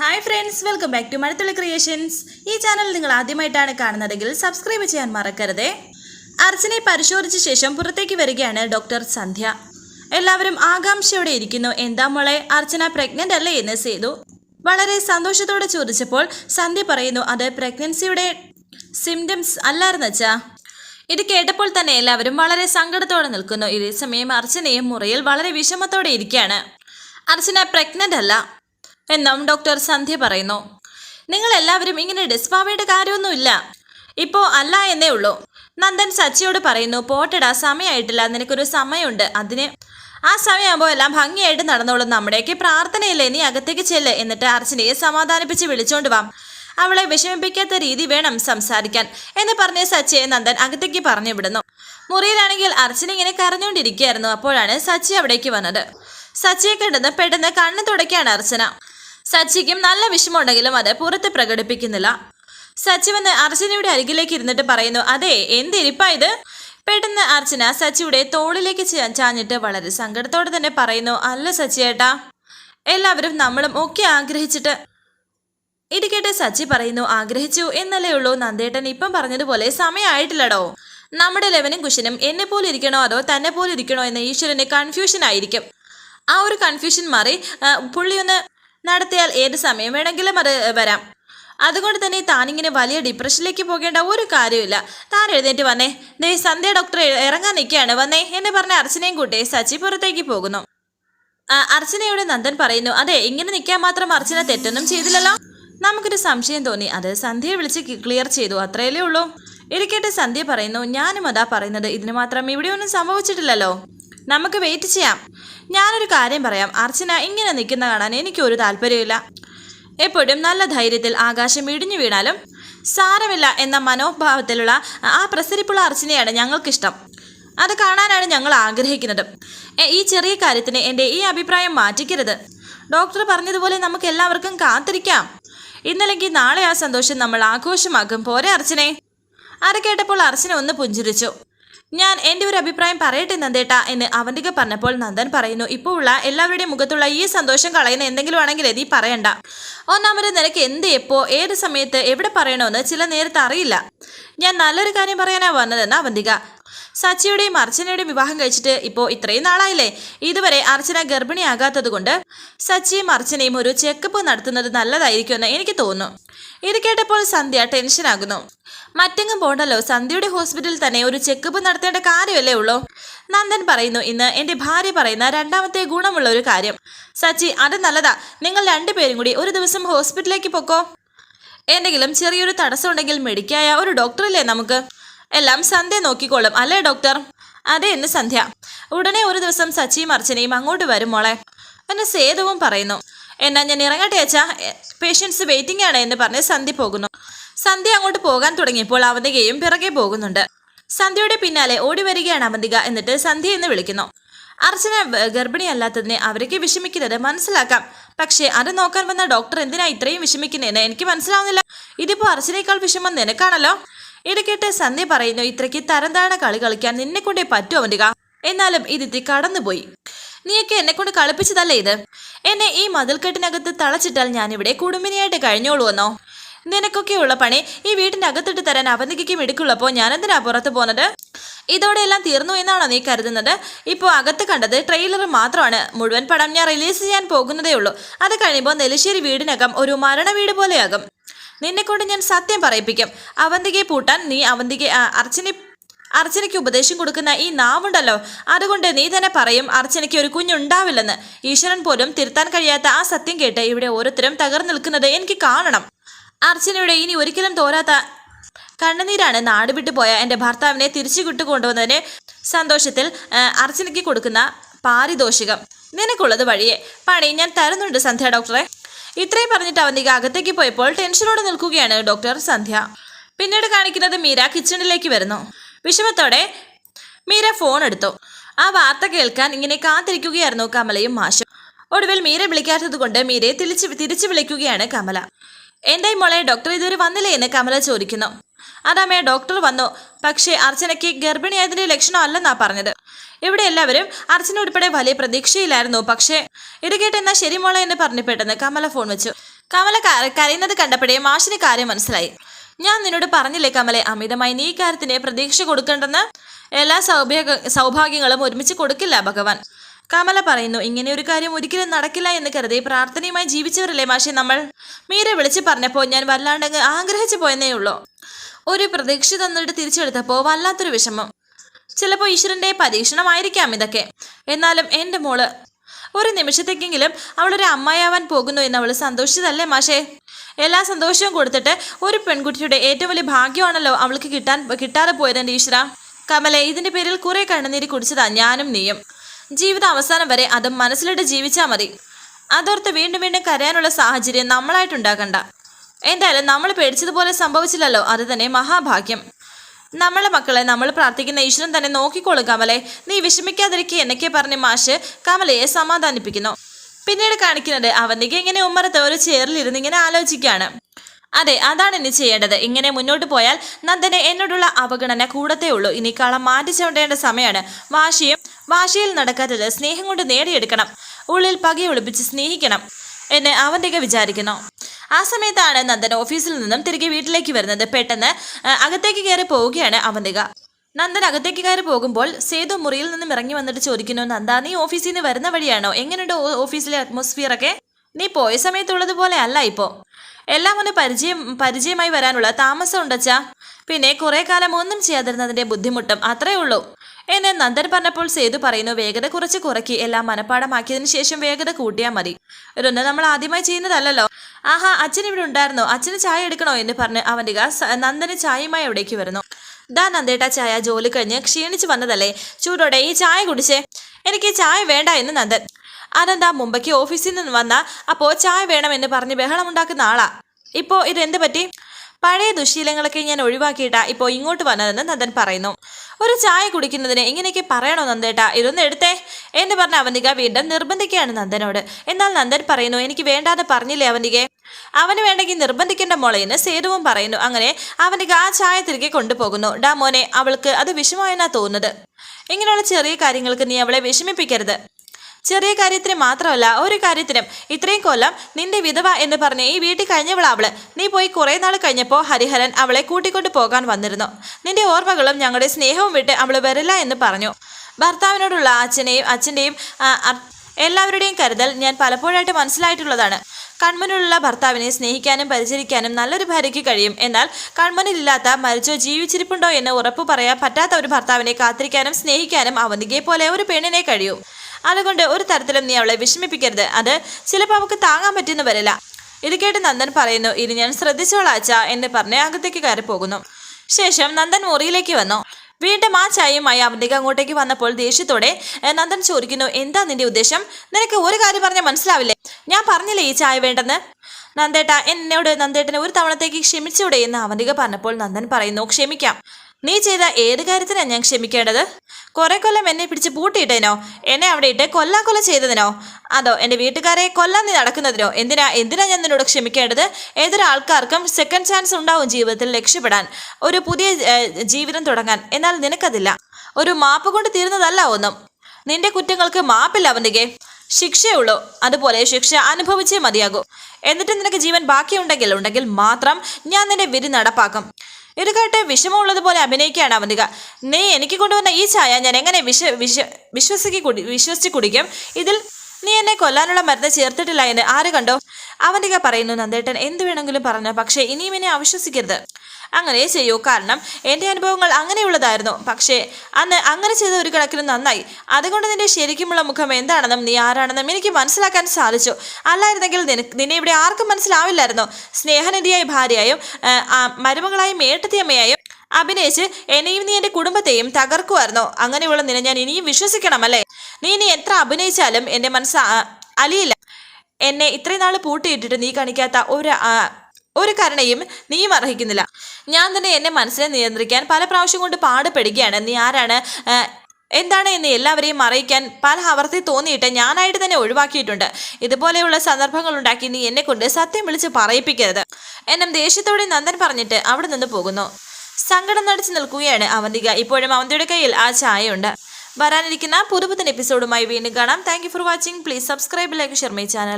Hi friends welcome back to Mazhathulli creations ഈ channel നിങ്ങൾ ആദ്യമായിട്ടാണ് കാണുന്നതെങ്കിൽ സബ്സ്ക്രൈബ് ചെയ്യാൻ മറക്കരുതേ. അർച്ചനെ പരിശോധിച്ച ശേഷം പുറത്തേക്ക് വരികയാണ് ഡോക്ടർ സന്ധ്യ. എല്ലാവരും ആകാംക്ഷയോടെ ഇരിക്കുന്നു. എന്താ മോളെ അർച്ചന പ്രഗ്നന്റ് അല്ലേ എന്ന് സേതു. വളരെ സന്തോഷത്തോടെ ചോദിച്ചപ്പോൾ സന്ധ്യ പറയുന്നു അത് പ്രഗ്നൻസിയുടെ സിംറ്റംസ് അല്ലായിരുന്നച്ചാ ഇത് കേട്ടപ്പോൾ തന്നെ എല്ലാവരും വളരെ സങ്കടത്തോടെ നിൽക്കുന്നു. ഇതേസമയം അർച്ചനയും മുറിയിൽ വളരെ വിഷമത്തോടെ ഇരിക്കുകയാണ്. അർച്ചന പ്രഗ്നന്റ് അല്ല. എന്നും ഡോക്ടർ സന്ധ്യ പറയുന്നു. നിങ്ങൾ എല്ലാവരും ഇങ്ങനെ ഡിസ്പാവയുടെ കാര്യമൊന്നുമില്ല. ഇപ്പോ അല്ല എന്നേ ഉള്ളൂ. നന്ദൻ സച്ചിയോട് പറയുന്നു പോട്ടടാ സമയമായിട്ടില്ല നിനക്കൊരു സമയമുണ്ട്. അതിന് ആ സമയമാകുമ്പോൾ എല്ലാം ഭംഗിയായിട്ട് നടന്നോളും. നമ്മുടെയൊക്കെ പ്രാർത്ഥനയില്ലേ നീ അകത്തേക്ക് ചെല്ല്. എന്നിട്ട് അർച്ചനയെ സമാധാനിപ്പിച്ച് വിളിച്ചോണ്ട് വാം. അവളെ വിഷമിപ്പിക്കാത്ത രീതി വേണം സംസാരിക്കാൻ എന്ന് പറഞ്ഞ് സച്ചിയെ നന്ദൻ അകത്തേക്ക് പറഞ്ഞു വിടുന്നു. മുറിയിലാണെങ്കിൽ അർച്ചന ഇങ്ങനെ കരഞ്ഞുകൊണ്ടിരിക്കുകയായിരുന്നു അപ്പോഴാണ് സച്ചി അവിടേക്ക് വന്നത്. സച്ചിയെ കണ്ടെന്ന് പെട്ടെന്ന് കണ്ണു തുടക്കിയാണ് അർച്ചന. സച്ചിക്കും നല്ല വിഷമമുണ്ടെങ്കിലും അത് പുറത്ത് പ്രകടിപ്പിക്കുന്നില്ല. സച്ചി വന്ന് അർച്ചനയുടെ അരികിലേക്ക് ഇരുന്നിട്ട് പറയുന്നു അതെ എന്തിരിപ്പാ ഇത്? പെട്ടെന്ന് അർച്ചന സച്ചിയുടെ തോളിലേക്ക് ചാഞ്ഞിട്ട് വളരെ സങ്കടത്തോടെ തന്നെ പറയുന്നു അല്ല സച്ചിയേട്ടാ എല്ലാവരും നമ്മളും ഒക്കെ ആഗ്രഹിച്ചിട്ട് ഇത് കേട്ട് സച്ചി പറയുന്നു ആഗ്രഹിച്ചു എന്നല്ലേ ഉള്ളൂ നന്ദേട്ടൻ ഇപ്പം പറഞ്ഞതുപോലെ സമയമായിട്ടില്ലടോ നമ്മുടെ ലെവനും കുശനും എന്നെ പോലെ ഇരിക്കണോ അതോ തന്നെ പോലെ ഇരിക്കണോ എന്ന ഈശ്വരന് കൺഫ്യൂഷൻ ആയിരിക്കും. ആ ഒരു കൺഫ്യൂഷൻ മാറി പുള്ളിയൊന്ന് നടത്തിയാൽ ഏത് സമയം വേണമെങ്കിലും അത് വരാം. അതുകൊണ്ട് തന്നെ താനിങ്ങനെ വലിയ ഡിപ്രഷനിലേക്ക് പോകേണ്ട ഒരു കാര്യമില്ല താൻ എഴുന്നേറ്റ് വന്നേ. ദേ സന്ധ്യ ഡോക്ടർ ഇറങ്ങാൻ നിൽക്കുകയാണ്. വന്നേ എന്ന് പറഞ്ഞ അർച്ചനയും കൂട്ടി സച്ചി പുറത്തേക്ക് പോകുന്നു. അർച്ചനയോട് നന്ദൻ പറയുന്നു അതെ ഇങ്ങനെ നിൽക്കാൻ മാത്രം അർച്ചന തെറ്റൊന്നും ചെയ്തില്ലല്ലോ? നമുക്കൊരു സംശയം തോന്നി. അത് സന്ധ്യയെ വിളിച്ച് ക്ലിയർ ചെയ്തു. അത്രയല്ലേ ഉള്ളൂ. ഇരിക്കട്ടെ സന്ധ്യ പറയുന്നു ഞാനും അതാ പറയുന്നത്. ഇതിന് മാത്രം ഇവിടെ ഒന്നും സംഭവിച്ചിട്ടില്ലല്ലോ. നമുക്ക് വെയിറ്റ് ചെയ്യാം. ഞാനൊരു കാര്യം പറയാം. അർച്ചന ഇങ്ങനെ നിൽക്കുന്ന കാണാൻ എനിക്കൊരു താല്പര്യമില്ല എപ്പോഴും നല്ല ധൈര്യത്തിൽ ആകാശം ഇടിഞ്ഞു വീണാലും സാരമില്ല എന്ന മനോഭാവത്തിലുള്ള ആ പ്രസരിപ്പുള്ള അർച്ചനയാണ് ഞങ്ങൾക്കിഷ്ടം. അത് കാണാനാണ് ഞങ്ങൾ ആഗ്രഹിക്കുന്നത്. ഈ ചെറിയ കാര്യത്തിന് എന്റെ ഈ അഭിപ്രായം മാറ്റിക്കരുത്. ഡോക്ടർ പറഞ്ഞതുപോലെ നമുക്ക് എല്ലാവർക്കും കാത്തിരിക്കാം. ഇന്നല്ലെങ്കിൽ നാളെ ആ സന്തോഷം നമ്മൾ ആഘോഷമാക്കും. പോരെ അർച്ചനെ. അത് കേട്ടപ്പോൾ അർച്ചന ഒന്ന് പുഞ്ചിരിച്ചു. ഞാൻ എന്റെ ഒരു അഭിപ്രായം പറയട്ടെ നന്ദേട്ട എന്ന് അവന്തിക പറഞ്ഞപ്പോൾ നന്ദൻ പറയുന്നു ഇപ്പോൾ ഉള്ള എല്ലാവരുടെയും മുഖത്തുള്ള ഈ സന്തോഷം കളയുന്ന എന്തെങ്കിലും ആണെങ്കിൽ നീ പറയണ്ട. ഒന്നാമത് നിനക്ക് എന്ത് എപ്പോ ഏത് സമയത്ത് എവിടെ പറയണമെന്ന് ചില നേരത്തെ അറിയില്ല. ഞാൻ നല്ലൊരു കാര്യം പറയാനാ വന്നതെന്ന് അവന്തിക. സച്ചിയുടെയും അർച്ചനയുടെയും വിവാഹം കഴിച്ചിട്ട് ഇപ്പോൾ ഇത്രയും നാളായില്ലേ? ഇതുവരെ അർച്ചന ഗർഭിണിയാകാത്തത് കൊണ്ട് സച്ചിയും അർച്ചനയും ഒരു ചെക്കപ്പ് നടത്തുന്നത് നല്ലതായിരിക്കുമെന്ന് എനിക്ക് തോന്നുന്നു. ഇത് കേട്ടപ്പോൾ സന്ധ്യ ടെൻഷനാകുന്നു. മറ്റെങ്ങും പോണ്ടല്ലോ. സന്ധ്യയുടെ ഹോസ്പിറ്റലിൽ തന്നെ ഒരു ചെക്കപ്പ് നടത്തേണ്ട കാര്യമല്ലേ ഉള്ളൂ? നന്ദൻ പറയുന്നു ഇന്ന് എന്റെ ഭാര്യ പറയുന്ന രണ്ടാമത്തെ ഗുണമുള്ള ഒരു കാര്യം. സച്ചി അത് നല്ലതാ. നിങ്ങൾ രണ്ടുപേരും കൂടി ഒരു ദിവസം ഹോസ്പിറ്റലിലേക്ക് പൊക്കോ. എന്തെങ്കിലും ചെറിയൊരു തടസ്സമുണ്ടെങ്കിൽ മെഡിക്കായ ഒരു ഡോക്ടറല്ലേ നമുക്ക്? എല്ലാം സന്ധ്യ നോക്കിക്കോളും അല്ലേ ഡോക്ടർ? അതെ എന്ന് സന്ധ്യ. ഉടനെ ഒരു ദിവസം സച്ചിയും അർച്ചനയും അങ്ങോട്ട് വരും മോളെ എന്നെ സേതുവും പറയുന്നു. എന്നാ ഞാൻ ഇറങ്ങട്ടെ അച്ഛാ. പേഷ്യൻസ് വെയിറ്റിംഗ് ആണ് എന്ന് പറഞ്ഞ് സന്ധ്യ പോകുന്നു. സന്ധ്യ അങ്ങോട്ട് പോകാൻ തുടങ്ങിയപ്പോൾ അവന്തികയും പിറകെ പോകുന്നുണ്ട്. സന്ധ്യയുടെ പിന്നാലെ ഓടി വരികയാണ് അവന്തിക എന്നിട്ട് സന്ധ്യ എന്ന് വിളിക്കുന്നു. അർച്ചന ഗർഭിണിയല്ലാത്തതിനെ അവരൊക്കെ വിഷമിക്കുന്നത് മനസ്സിലാക്കാം. പക്ഷേ അത് നോക്കാൻ വന്ന ഡോക്ടർ എന്തിനാ ഇത്രയും വിഷമിക്കുന്നതെന്ന് എനിക്ക് മനസ്സിലാവുന്നില്ല. ഇതിപ്പോ അർച്ചനേക്കാൾ വിഷമം നിനക്കാണല്ലോ? ഇടയ്ക്കിട്ട് സന്ധ്യ പറയുന്നു ഇത്രയ്ക്ക് തരം താഴെ കളി കളിക്കാൻ നിന്നെ കൊണ്ടേ പറ്റൂ അവന്തിക എന്നാലും ഇതിത്തി കടന്നുപോയി. നീയൊക്കെ എന്നെ കൊണ്ട് കളിപ്പിച്ചതല്ലേ ഇത്? എന്നെ ഈ മതിൽക്കെട്ടിനകത്ത് തളച്ചിട്ടാൽ ഞാനിവിടെ കുടുംബിനിയായിട്ട് കഴിഞ്ഞോളൂവെന്നോ? നിനക്കൊക്കെയുള്ള പണി ഈ വീട്ടിനകത്തിട്ട് തരാൻ അവന്തിക്കും എടുക്കുള്ളപ്പോൾ ഞാനെന്തിനാ പുറത്ത് പോകുന്നത്? ഇതോടെ എല്ലാം തീർന്നു എന്നാണോ നീ കരുതുന്നത്? ഇപ്പോൾ അകത്ത് കണ്ടത് ട്രെയിലർ മാത്രമാണ്. മുഴുവൻ പടം ഞാൻ റിലീസ് ചെയ്യാൻ പോകുന്നതേ ഉള്ളൂ. അത് കഴിയുമ്പോൾ നെല്ലിശ്ശേരി വീടിനകം ഒരു മരണ വീട് പോലെയാകും. നിന്നെ കൊണ്ട് ഞാൻ സത്യം പറയിപ്പിക്കും. അവന്തികയെ പൂട്ടാൻ നീ അവന്തിക അർച്ചനെ അർച്ചനയ്ക്ക് ഉപദേശം കൊടുക്കുന്ന ഈ നാവുണ്ടല്ലോ. അതുകൊണ്ട് നീ തന്നെ പറയും അർച്ചനയ്ക്ക് ഒരു കുഞ്ഞുണ്ടാവില്ലെന്ന്. ഈശ്വരൻ പോലും തിരുത്താൻ കഴിയാത്ത ആ സത്യം കേട്ട് ഇവിടെ ഓരോരുത്തരും തകർന്നു നിൽക്കുന്നത് എനിക്ക് കാണണം. അർച്ചനയുടെ ഇനി ഒരിക്കലും തോരാത്ത കണ്ണുനീരാണ് നാട് വിട്ടു പോയ എന്റെ ഭർത്താവിനെ തിരിച്ചു കിട്ടുകൊണ്ടുവന്നതിന് സന്തോഷത്തിൽ അർച്ചനയ്ക്ക് കൊടുക്കുന്ന പാരിതോഷികം. നിനക്കുള്ളത് വഴിയെ. പണി ഞാൻ തരുന്നുണ്ട് സന്ധ്യ ഡോക്ടറെ. ഇത്രയും പറഞ്ഞിട്ട് അവന്തിക അകത്തേക്ക് പോയപ്പോൾ ടെൻഷനോടെ നിൽക്കുകയാണ് ഡോക്ടർ സന്ധ്യ. പിന്നീട് കാണിക്കുന്നത് മീര കിച്ചണിലേക്ക് വരുന്നു. വിഷമത്തോടെ മീര ഫോൺ എടുത്തു. ആ വാർത്ത കേൾക്കാൻ ഇങ്ങനെ കാത്തിരിക്കുകയായിരുന്നു കമലയും മാഷും. ഒടുവിൽ മീര വിളിക്കാത്തത് കൊണ്ട് മീരയെ തിരിച്ച് തിരിച്ചു വിളിക്കുകയാണ് കമല. എന്തായി മോളെ? ഡോക്ടർ ഇതുവരെ വന്നില്ലേ എന്ന് കമല ചോദിക്കുന്നു. അതാമേ ഡോക്ടർ വന്നു. പക്ഷേ അർച്ചനയ്ക്ക് ഗർഭിണിയായതിന്റെ ലക്ഷണം അല്ലെന്നാ പറഞ്ഞത്. ഇവിടെ എല്ലാവരും അർച്ചന ഉൾപ്പെടെ വലിയ പ്രതീക്ഷയിലായിരുന്നു. പക്ഷേ ഇത് കേട്ടെന്നാ ശരി മോളെ എന്ന് പറഞ്ഞു പെട്ടെന്ന് കമല ഫോൺ വെച്ചു. കമല കരയുന്നത് കണ്ടപ്പോഴേ മാഷിന് കാര്യം മനസ്സിലായി. ഞാൻ നിന്നോട് പറഞ്ഞില്ലേ കമലെ അമിതമായി നീ കാര്യത്തിന് പ്രതീക്ഷ കൊടുക്കണ്ടെന്ന്? എല്ലാ സൗഭാഗ്യ സൗഭാഗ്യങ്ങളും ഒരുമിച്ച് കൊടുക്കില്ല ഭഗവാൻ. കമല പറയുന്നു ഇങ്ങനെ ഒരു കാര്യം ഒരിക്കലും നടക്കില്ല എന്ന് കരുതി പ്രാർത്ഥനയുമായി ജീവിച്ചവരല്ലേ മാഷെ നമ്മൾ? മീര വിളിച്ചു പറഞ്ഞപ്പോൾ ഞാൻ വല്ലാണ്ടങ്ങ് ആഗ്രഹിച്ചു പോയെന്നേ ഉള്ളൂ. ഒരു പ്രതീക്ഷ തന്നിട്ട് തിരിച്ചെടുത്തപ്പോൾ വല്ലാത്തൊരു വിഷമം. ചിലപ്പോൾ ഈശ്വരന്റെ പരീക്ഷണമായിരിക്കാം ഇതൊക്കെ. എന്നാലും എന്റെ മോൾ ഒരു നിമിഷത്തേക്കെങ്കിലും അവളൊരു അമ്മായാവാൻ പോകുന്നു എന്ന് അവൾ സന്തോഷിച്ചതല്ലേ മാഷേ? എല്ലാ സന്തോഷവും കൊടുത്തിട്ട് ഒരു പെൺകുട്ടിയുടെ ഏറ്റവും വലിയ ഭാഗ്യമാണല്ലോ അവൾക്ക് കിട്ടാൻ കിട്ടാതെ പോയത് ഈശ്വര. കമലെ ഇതിന്റെ പേരിൽ കുറേ കണ്ണുനീര് കുടിച്ചതാ ഞാനും നീയും. ജീവിത അവസാനം വരെ അത് മനസ്സിലിട്ട് ജീവിച്ചാൽ മതി. അതോർത്ത് വീണ്ടും വീണ്ടും കരയാനുള്ള സാഹചര്യം നമ്മളായിട്ടുണ്ടാക്കണ്ട എന്തായാലും നമ്മൾ പേടിച്ചതുപോലെ സംഭവിച്ചില്ലല്ലോ അത് തന്നെ മഹാഭാഗ്യം. നമ്മളെ മക്കളെ നമ്മൾ പ്രാർത്ഥിക്കുന്ന ഈശ്വരൻ തന്നെ നോക്കിക്കോളും കമലെ. നീ വിഷമിക്കാതിരിക്കുക എന്നൊക്കെ പറഞ്ഞ് മാഷ് കമലയെ സമാധാനിപ്പിക്കുന്നു. പിന്നീട് കാണിക്കുന്നത് അവന്തിക്ക് ഇങ്ങനെ ഉമ്മറത്ത് ഒരു ചേറിലിരുന്ന് ഇങ്ങനെ ആലോചിക്കുകയാണ്. അതെ അതാണ് ഇനി ചെയ്യേണ്ടത്. ഇങ്ങനെ മുന്നോട്ട് പോയാൽ നന്ദന് എന്നോടുള്ള അവഗണന കൂടത്തേ ഉള്ളൂ. ഇനി കളം മാറ്റി ചവിടേണ്ട സമയമാണ് വാശിയും വാശിയിൽ നടക്കാത്തത് സ്നേഹം കൊണ്ട് നേടിയെടുക്കണം. ഉള്ളിൽ പകയൊളിപ്പിച്ച് സ്നേഹിക്കണം. എന്ന് അവന്തിക വിചാരിക്കുന്നു. ആ സമയത്താണ് നന്ദൻ ഓഫീസിൽ നിന്നും തിരികെ വീട്ടിലേക്ക് വരുന്നത്. പെട്ടെന്ന് അകത്തേക്ക് കയറി പോവുകയാണ് അവന്തിക. നന്ദൻ അകത്തേക്ക് കയറി പോകുമ്പോൾ സേതു മുറിയിൽ നിന്നും ഇറങ്ങി വന്നിട്ട് ചോദിക്കുന്നു നന്ദ നീ ഓഫീസിൽ നിന്ന് വരുന്ന വഴിയാണോ? എങ്ങനെയുണ്ട് ഓഫീസിലെ അറ്റ്മോസ്ഫിയർ ഒക്കെ? നീ പോയ സമയത്തുള്ളതുപോലെ അല്ല ഇപ്പോൾ എല്ലാം ഒന്ന് പരിചയം പരിചയമായി വരാനുള്ള താമസം ഉണ്ടച്ചാ. പിന്നെ കുറെ കാലം ഒന്നും ചെയ്യാതിരുന്നതിന്റെ ബുദ്ധിമുട്ടും അത്രേ ഉള്ളൂ. എന്നെ നന്ദൻ പറഞ്ഞപ്പോൾ സേതു പറയുന്നു വേഗത കുറച്ച് കുറക്കി എല്ലാം മനഃപ്പാടമാക്കിയതിന് ശേഷം വേഗത കൂട്ടിയാൽ മതി. ഇതൊന്നും നമ്മൾ ആദ്യമായി ചെയ്യുന്നതല്ലല്ലോ. ആഹാ അച്ഛൻ ഇവിടെ ഉണ്ടായിരുന്നു? അച്ഛന് ചായ എടുക്കണോ എന്ന് പറഞ്ഞ് അവന്റെ നന്ദന് ചായയുമായി അവിടേക്ക് വരുന്നു. ദാ നന്ദേട്ടാ ചായ ജോലി കഴിഞ്ഞ് ക്ഷീണിച്ച് വന്നതല്ലേ? ചൂടോടെ ഈ ചായ കുടിച്ചേ. എനിക്ക് ചായ വേണ്ട എന്ന് നന്ദൻ. അതെന്താ മുമ്പയ്ക്ക് ഓഫീസിൽ നിന്ന് വന്ന അപ്പോ ചായ വേണമെന്ന് പറഞ്ഞ് ബഹളമുണ്ടാക്കുന്ന ആളാ. ഇപ്പോ ഇതെന്ത് പറ്റി? പഴയ ദുശീലങ്ങളൊക്കെ ഞാൻ ഒഴിവാക്കിയിട്ടാ ഇപ്പോൾ ഇങ്ങോട്ട് വന്നതെന്ന് നന്ദൻ പറയുന്നു. ഒരു ചായ കുടിക്കുന്നതിന് ഇങ്ങനെയൊക്കെ പറയണോ നന്ദേട്ടാ? ഇതൊന്ന് എടുത്തേ. എന്ന് പറഞ്ഞ അവന്തിക വീണ്ടും നിർബന്ധിക്കുകയാണ് നന്ദനോട്. എന്നാൽ നന്ദൻ പറയുന്നു എനിക്ക് വേണ്ടാതെ പറഞ്ഞില്ലേ അവന്തികെ? അവന് വേണ്ടെങ്കിൽ നിർബന്ധിക്കേണ്ട മുളയെന്ന് സേതുവും പറയുന്നു. അങ്ങനെ അവന്തിക ആ ചായ തിരികെ കൊണ്ടുപോകുന്നു. ഡാ മോനെ അവൾക്ക് അത് വിഷമമായെന്നാ തോന്നുന്നത്. ഇങ്ങനെയുള്ള ചെറിയ കാര്യങ്ങൾക്ക് നീ അവളെ വിഷമിപ്പിക്കരുത്. ചെറിയ കാര്യത്തിന് മാത്രമല്ല ഒരു കാര്യത്തിനും ഇത്രയും കൊല്ലം നിന്റെ വിധവ എന്ന് പറഞ്ഞ് ഈ വീട്ടിൽ കഴിഞ്ഞവളാ അവൾ. നീ പോയി കുറെ നാൾ കഴിഞ്ഞപ്പോൾ ഹരിഹരൻ അവളെ കൂട്ടിക്കൊണ്ട് പോകാൻ വന്നിരുന്നു. നിന്റെ ഓർമ്മകളും ഞങ്ങളുടെ സ്നേഹവും വിട്ട് അവൾ വരില്ല എന്ന് പറഞ്ഞു. ഭർത്താവിനോടുള്ള അച്ഛനെയും അച്ഛന്റെയും എല്ലാവരുടെയും കരുതൽ ഞാൻ പലപ്പോഴായിട്ട് മനസ്സിലായിട്ടുള്ളതാണ്. കൺമുനിലുള്ള ഭർത്താവിനെ സ്നേഹിക്കാനും പരിചരിക്കാനും നല്ലൊരു ഭാര്യയ്ക്ക് കഴിയും. എന്നാൽ കൺമുനിലില്ലാത്ത മരിച്ചോ ജീവിച്ചിരിപ്പുണ്ടോ എന്ന് ഉറപ്പു പറയാൻ പറ്റാത്ത ഒരു ഭർത്താവിനെ കാത്തിരിക്കാനും സ്നേഹിക്കാനും അവന്തികയെ പോലെ ഒരു പെണ്ണിനെ കഴിയൂ. അതുകൊണ്ട് ഒരു തരത്തിലും നീ അവളെ വിഷമിപ്പിക്കരുത്. അത് ചിലപ്പോൾ അവൾക്ക് താങ്ങാൻ പറ്റുന്നു വരില്ല. ഇത് കേട്ട് നന്ദൻ പറയുന്നു ഇനി ഞാൻ ശ്രദ്ധിച്ചോളാച്ച എന്ന് പറഞ്ഞ് അകത്തേക്ക് കയറി പോകുന്നു. ശേഷം നന്ദൻ മുറിയിലേക്ക് വന്നു. വീണ്ടും ആ ചായയുമായി അവന്റെ അങ്ങോട്ടേക്ക് വന്നപ്പോൾ ദേഷ്യത്തോടെ നന്ദൻ ചോദിക്കുന്നു എന്താ നിന്റെ ഉദ്ദേശം? നിനക്ക് ഒരു കാര്യം പറഞ്ഞാൽ മനസ്സിലാവില്ലേ? ഞാൻ പറഞ്ഞില്ലേ ഈ ചായ വേണ്ടെന്ന്? നന്ദേട്ട എന്നോട് നന്ദേട്ടനെ ഒരു തവണത്തേക്ക് ക്ഷമിച്ചൂടെ? എന്ന് അവന്തിക പറഞ്ഞപ്പോൾ നന്ദൻ പറയുന്നു ക്ഷമിക്കാം. നീ ചെയ്ത ഏത് കാര്യത്തിനാണ് ഞാൻ ക്ഷമിക്കേണ്ടത്? കുറെ കൊല്ലം എന്നെ പിടിച്ച് പൂട്ടിയിട്ടേനോ? എന്നെ അവിടെ ഇട്ട് കൊല്ലാൻ കൊല ചെയ്തതിനോ? അതോ എന്റെ വീട്ടുകാരെ കൊല്ലാൻ നീ നടക്കുന്നതിനോ? എന്തിനാ എന്തിനാ ഞാൻ നിന്നോട് ക്ഷമിക്കേണ്ടത്? ഏതൊരു ആൾക്കാർക്കും സെക്കൻഡ് ചാൻസ് ഉണ്ടാവും ജീവിതത്തിൽ രക്ഷപ്പെടാൻ. ഒരു പുതിയ ജീവിതം തുടങ്ങാൻ. എന്നാൽ നിനക്കതില്ല. ഒരു മാപ്പ് കൊണ്ട് തീരുന്നതല്ല ഒന്നും. നിന്റെ കുറ്റങ്ങൾക്ക് മാപ്പില്ല അവന്റെ ശിക്ഷയുള്ളൂ. അതുപോലെ ശിക്ഷ അനുഭവിച്ചേ മതിയാകൂ. എന്നിട്ട് നിനക്ക് ജീവൻ ബാക്കിയുണ്ടെങ്കിൽ ഉണ്ടെങ്കിൽ മാത്രം ഞാൻ നിന്റെ വിധി നടപ്പാക്കും. ഇത് കേട്ട് വിഷമമുള്ളതുപോലെ അഭിനയിക്കുകയാണ് അവന്തിക. നീ എനിക്ക് കൊണ്ടുവന്ന ഈ ചായ ഞാൻ എങ്ങനെ വിശ്വ വിശ്വ വിശ്വസിക്ക് കുടി വിശ്വസിച്ച് കുടിക്കും? ഇതിൽ നീ എന്നെ കൊല്ലാനുള്ള മരുന്ന് ചേർത്തിട്ടില്ല എന്ന് ആര് കണ്ടോ? അവന്തിക പറയുന്നു നന്ദേട്ടൻ എന്ത് വേണമെങ്കിലും പറഞ്ഞു പക്ഷേ ഇനിയും എന്നെ അവിശ്വസിക്കരുത്. അങ്ങനെ ചെയ്യൂ. കാരണം എന്റെ അനുഭവങ്ങൾ അങ്ങനെയുള്ളതായിരുന്നു. പക്ഷേ അന്ന് അങ്ങനെ ചെയ്ത ഒരു കണക്കിന് നന്നായി. അതുകൊണ്ട് നിന്റെ ശരിക്കുമുള്ള മുഖം എന്താണെന്നും നീ ആരാണെന്നും എനിക്ക് മനസ്സിലാക്കാൻ സാധിച്ചു. അല്ലായിരുന്നെങ്കിൽ നിന്നെ ഇവിടെ ആർക്കും മനസ്സിലാവില്ലായിരുന്നു. സ്നേഹനിധിയായ ഭാര്യയായും മരുമകളായും ഏട്ടത്തിയമ്മയായും അഭിനയിച്ച് എന്നെയും നീ എന്റെ കുടുംബത്തെയും തകർക്കുമായിരുന്നു. അങ്ങനെയുള്ള നിന്നെ ഞാൻ ഇനിയും വിശ്വസിക്കണം അല്ലേ? നീ ഇനി എത്ര അഭിനയിച്ചാലും എന്റെ മനസ്സ് അലിയില്ല. എന്നെ ഇത്രയും നാൾ പൂട്ടിയിട്ടിട്ട് നീ കാണിക്കാത്ത ഒരു ഒരു കരുണയും നീയും അർഹിക്കുന്നില്ല. ഞാൻ തന്നെ എന്നെ മനസ്സിനെ നിയന്ത്രിക്കാൻ പല പ്രാവശ്യം കൊണ്ട് പാടുപെടുകയാണ്. നീ ആരാണ്? എന്താണ് എന്ന് എല്ലാവരെയും അറിയിക്കാൻ പല ആവർത്തി തോന്നിയിട്ട് ഞാനായിട്ട് തന്നെ ഒഴിവാക്കിയിട്ടുണ്ട്. ഇതുപോലെയുള്ള സന്ദർഭങ്ങൾ ഉണ്ടാക്കി നീ എന്നെ കൊണ്ട് സത്യം വിളിച്ച് പറയിപ്പിക്കരുത്. എന്നും ദേഷ്യത്തോടെ നന്ദൻ പറഞ്ഞിട്ട് അവിടെ നിന്ന് പോകുന്നു. സങ്കടം നടിച്ചു നിൽക്കുകയാണ് അവന്തിക. ഇപ്പോഴും അവന്തിയുടെ കയ്യിൽ ആ ചായയുണ്ട്. വരാനിരിക്കുന്ന പുതുപുത്തൻ എപ്പിസോഡുമായി വീണ്ടും കാണാം. Thank for watching please subscribe like share channel